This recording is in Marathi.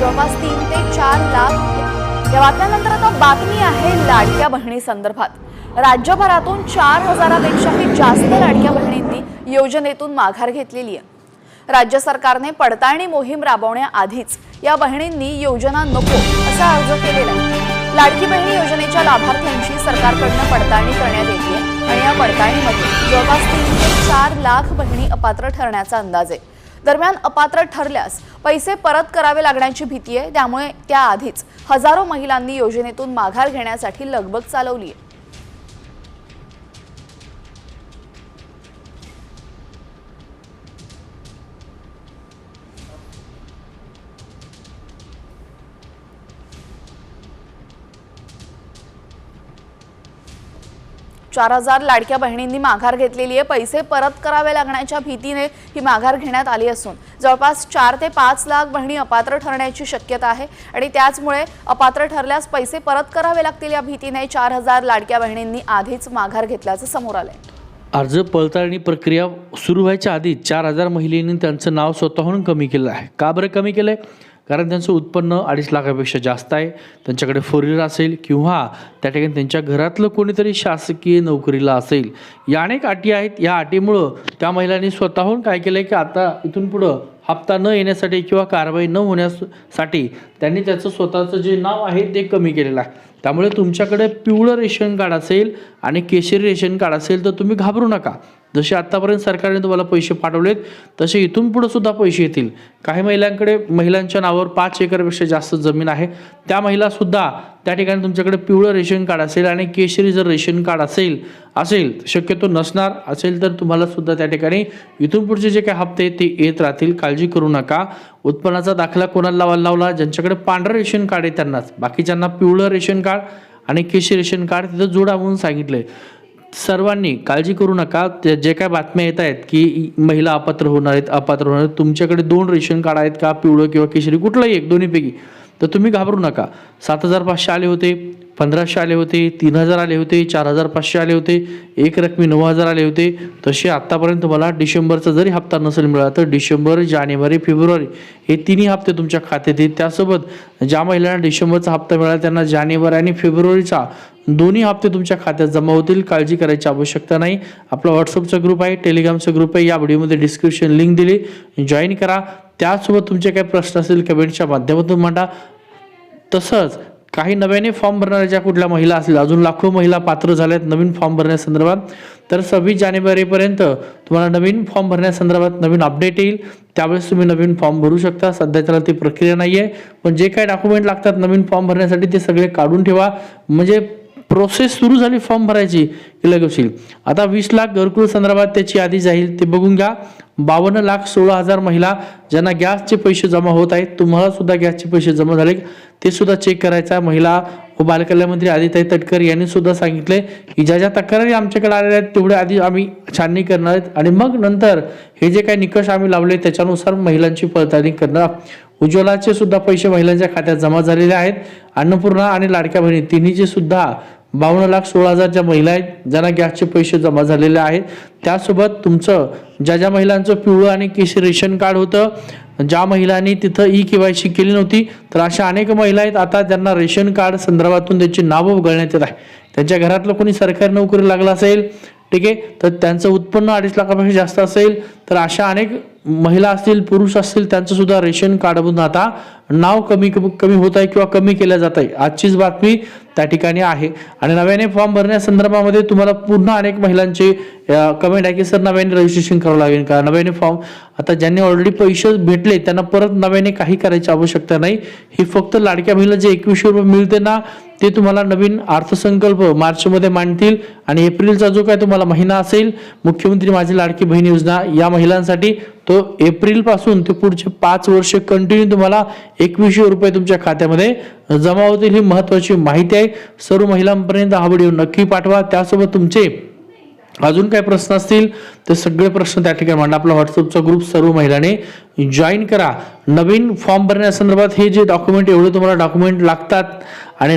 जवळपास तीन ते चार लाख या बातम्यानंतर आता बातमी आहे लाडक्या बहिणी संदर्भात. राज्यभरातून चार हजारापेक्षाही जास्त लाडक्या बहिणींनी योजनेतून माघार घेतलेली आहे. राज्य सरकारने पडताळणी मोहीम राबवण्याआधीच या बहिणींनी योजना नको असा अर्ज केलेला आहे. लाडकी बहिणी योजनेच्या लाभार्थ्यांची सरकारकडनं पडताळणी करण्यात येते आणि या पडताळणीमध्ये जवळपास तीन ते चार लाख बहिणी अपात्र ठरण्याचा अंदाज आहे. दरम्यान अपात्र ठरल्यास पैसे परत करावे लागण्याची भीती आहे. त्यामुळे त्याआधीच हजारो महिलांनी योजनेतून माघार घेण्यासाठी लगबग चालवली आहे. चार हजार लाडक्या बहिणींनी माघार घेतलेली आहे. पैसे परत करावे लागण्याच्या भीतीने ही माघार घेण्यात आली असून जवळपास चार ते पाच लाख बहिणी अपात्र ठरण्याची शक्यता आहे. आणि त्याचमुळे अपात्र ठरल्यास पैसे परत करावे लागतील या भीतीने चार हजार लाडक्या बहिणींनी आधीच माघार घेतल्याचं समोर आलंय. अर्ज पडताळणी प्रक्रिया सुरू व्हायच्या आधी चार हजार महिलांनी त्यांचं नाव स्वतःहून कमी केलं आहे. का बरं कमी केलं आहे कारण त्यांचं उत्पन्न अडीच लाखापेक्षा जास्त आहे त्यांच्याकडे फोर व्हीलर असेल किंवा त्या ठिकाणी त्यांच्या घरातलं कोणीतरी शासकीय नोकरीला असेल. या अनेक अटी आहेत. या अटीमुळं त्या महिलांनी स्वतःहून काय केलं आहे की आता इथून पुढं हप्ता न येण्यासाठी किंवा कारवाई न होण्यासाठी त्यांनी त्याचं स्वतःचं जे नाव आहे ते कमी केलेलं आहे. त्यामुळे तुमच्याकडे पिवळं रेशन कार्ड असेल आणि केशरी रेशन कार्ड असेल तर तुम्ही घाबरू नका. जसे आत्तापर्यंत सरकारने तुम्हाला पैसे पाठवलेत तसे इथून पुढे सुद्धा पैसे येतील. काही महिलांकडे महिलांच्या नावावर पाच एकरपेक्षा जास्त जमीन आहे. त्या महिलासुद्धा त्या ठिकाणी तुमच्याकडे पिवळं रेशन कार्ड असेल आणि केशरी जर रेशन कार्ड असेल असेल शक्यतो नसणार असेल तर तुम्हाला सुद्धा त्या ठिकाणी इथून पुढचे जे काही हप्ते ते येत राहतील. काळजी करू नका. उत्पन्नाचा दाखला कोणाला लावायला लावला? ज्यांच्याकडे पांढरं रेशन कार्ड आहे त्यांनाच. बाकीच्यांना पिवळं रेशन कार्ड आणि केशरी रेशन कार्ड तिथं जोडावून सांगितलं आहे सर्वांनी काळजी करू नका. ते जे काय बातम्या येत आहेत की महिला अपात्र होणार आहेत अपात्र होणार आहेत तुमच्याकडे दोन रेशन कार्ड आहेत का पिवळं किंवा केशरी कुठलंही एक दोन्हीपैकी तर तुम्ही घाबरू नका. सात हजार पाचशे आले होते. पंधराशे आले होते तीन हजार आले होते चार हजार पाचशे आले होते एक रकमी नऊ हजार आले होते. तसे आत्तापर्यंत तुम्हाला डिसेंबरचा जरी हप्ता नसेल मिळाला तर डिसेंबर जानेवारी फेब्रुवारी हे तिन्ही हप्ते तुमच्या खात्यात येतील त्यासोबत ज्या महिलांना डिसेंबरचा हप्ता मिळाला त्यांना जानेवारी आणि फेब्रुवारीचा दोन्ही हप्ते तुमच्या खात्यात जमा होतील. काळजी करायची आवश्यकता नाही. आपला व्हॉट्सअपचा ग्रुप आहे टेलिग्रामचा ग्रुप आहे. या व्हिडिओमध्ये डिस्क्रिप्शन लिंक दिली. जॉईन करा. त्यासोबत तुमचे काही प्रश्न असतील कमेंटच्या माध्यमातून मांडा. तसंच काही नव्याने फॉर्म भरणाऱ्या ज्या कुठल्या महिला असतील अजून लाखो महिला पात्र झाल्यात नवीन फॉर्म भरण्यासंदर्भात तर सव्वीस जानेवारीपर्यंत तुम्हाला नवीन फॉर्म भरण्यासंदर्भात नवीन अपडेट येईल. त्यावेळेस तुम्ही नवीन फॉर्म भरू शकता. सध्या त्याला ती प्रक्रिया नाही आहे पण जे काही डॉक्युमेंट लागतात नवीन फॉर्म भरण्यासाठी ते सगळे काढून ठेवा. म्हणजे प्रोसेस सुरू झाली फॉर्म भरायची की लगेच होईल. आता वीस लाख घरकुल संदर्भात त्याची यादी जाईल ते बघून घ्या. बावन्न लाख सोळा हजार महिला ज्यांना गॅसचे पैसे जमा होत आहेत तुम्हाला सुद्धा गॅसचे पैसे जमा झाले. ते सुद्धा चेक करायचा. महिला व बालकल्याण मंत्री आदिताई तटकर यांनी सुद्धा सांगितले की ज्या ज्या तक्रारी आमच्याकडे आलेल्या आहेत तेवढे आधी आम्ही छाननी करणार आहेत. आणि मग नंतर हे जे काही निकष आम्ही लावले त्याच्यानुसार महिलांची पडताळणी करणार उज्ज्वलाचे सुद्धा पैसे महिलांच्या खात्यात जमा झालेले आहेत. अन्नपूर्णा आणि लाडक्या बहिणी तिन्हीचे सुद्धा बावन्न लाख सोळा हजार ज्या महिला आहेत ज्यांना गॅसचे पैसे जमा झालेले आहेत. त्यासोबत तुमचं ज्या ज्या महिलांचं पिवळं आणि केशी रेशन कार्ड होतं ज्या महिलांनी तिथं ई के वाय सी केली नव्हती तर अशा अनेक महिला आहेत आता ज्यांना रेशन कार्ड संदर्भातून त्यांची नावं उघडण्यात येत आहे त्यांच्या घरातलं कोणी सरकारी नोकरी लागला असेल ठीक आहे तर त्यांचं उत्पन्न अडीच लाखापेक्षा जास्त असेल तर अशा अनेक महिला असतील पुरुष असतील त्यांचं सुद्धा रेशन कार्डमधून आता नाव कमी कमी कमी होत आहे किंवा कमी केलं जात आहे. आजचीच बातमी त्या ठिकाणी आहे. आणि नव्याने फॉर्म भरण्यासंदर्भामध्ये तुम्हाला पुन्हा अनेक महिलांचे कमेंट आहे की सर नव्याने रजिस्ट्रेशन करावं लागेल का? नव्याने फॉर्म आता ज्यांनी ऑलरेडी पैसे भेटले त्यांना परत नव्याने काही करायची आवश्यकता नाही. ही फक्त लाडक्या महिला जे एकवीसशे रुपये मिळते ना ते तुम्हाला नवीन अर्थसंकल्प मार्चमध्ये मांडतील. आणि एप्रिलचा जो काय तुम्हाला महिना असेल मुख्यमंत्री माझी लाडकी बहीण योजना या महिलांसाठी तो एप्रिलपासून ते पुढचे पाच वर्ष कंटिन्यू तुम्हाला एकवीसशे रुपये तुमच्या खात्यामध्ये जमा होतील. ही महत्वाची माहिती आहे. सर्व महिलांपर्यंत हा व्हिडिओ नक्की पाठवा. त्यासोबत तुमचे अजून काय प्रश्न असतील ते सगळे प्रश्न त्या ठिकाणी मांडा. आपला व्हॉट्सअपचा ग्रुप सर्व महिलांनी जॉईन करा. नवीन फॉर्म भरण्यासंदर्भात हे जे डॉक्युमेंट एवढे तुम्हाला डॉक्युमेंट लागतात. आणि